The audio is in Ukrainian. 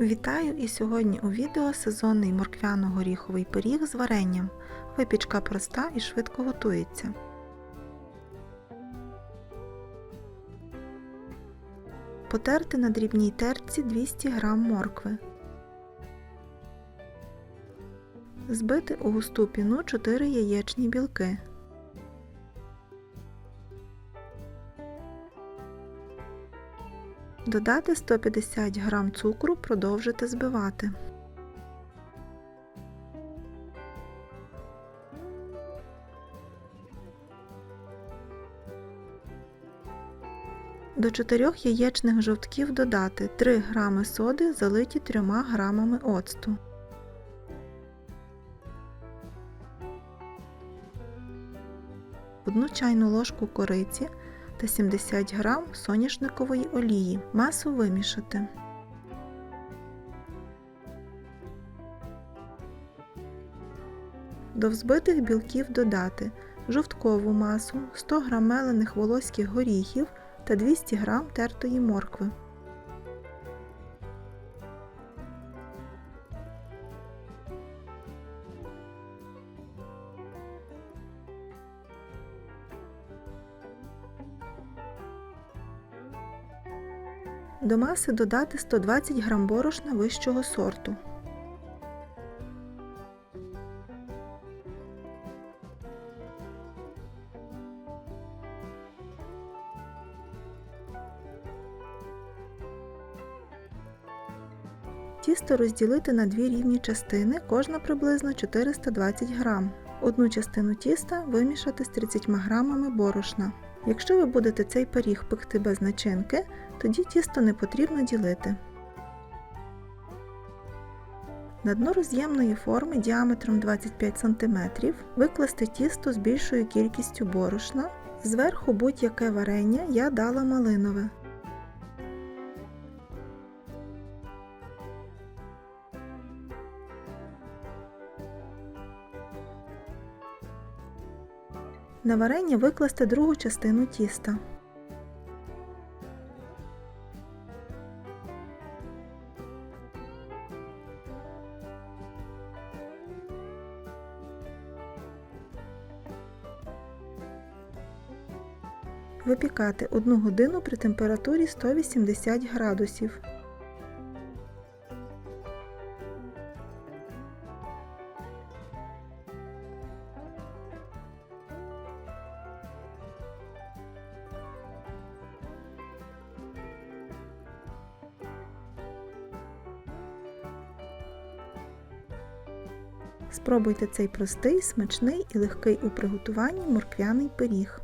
Вітаю і сьогодні у відео сезонний морквяно-горіховий пиріг з варенням. Випічка проста і швидко готується. Потерти на дрібній терці 200 г моркви. Збити у густу піну 4 яєчні білки. Додати 150 г цукру, продовжити збивати. До 4 яєчних жовтків додати 3 г соди, залиті 3 г оцту. Одну чайну ложку кориці та 70 г соняшникової олії. Масу вимішати. До взбитих білків додати жовткову масу, 100 г мелених волоських горіхів та 200 г тертої моркви. До маси додати 120 г борошна вищого сорту. Тісто розділити на дві рівні частини, кожна приблизно 420 г. Одну частину тіста вимішати з 30 г борошна. Якщо ви будете цей пиріг пекти без начинки, тоді тісто не потрібно ділити. На дно роз'ємної форми діаметром 25 см викласти тісто з більшою кількістю борошна. Зверху будь-яке варення я дала малинове. На варення викласти другу частину тіста. Випікати 1 годину при температурі 180 градусів. Спробуйте цей простий, смачний і легкий у приготуванні морквяний пиріг.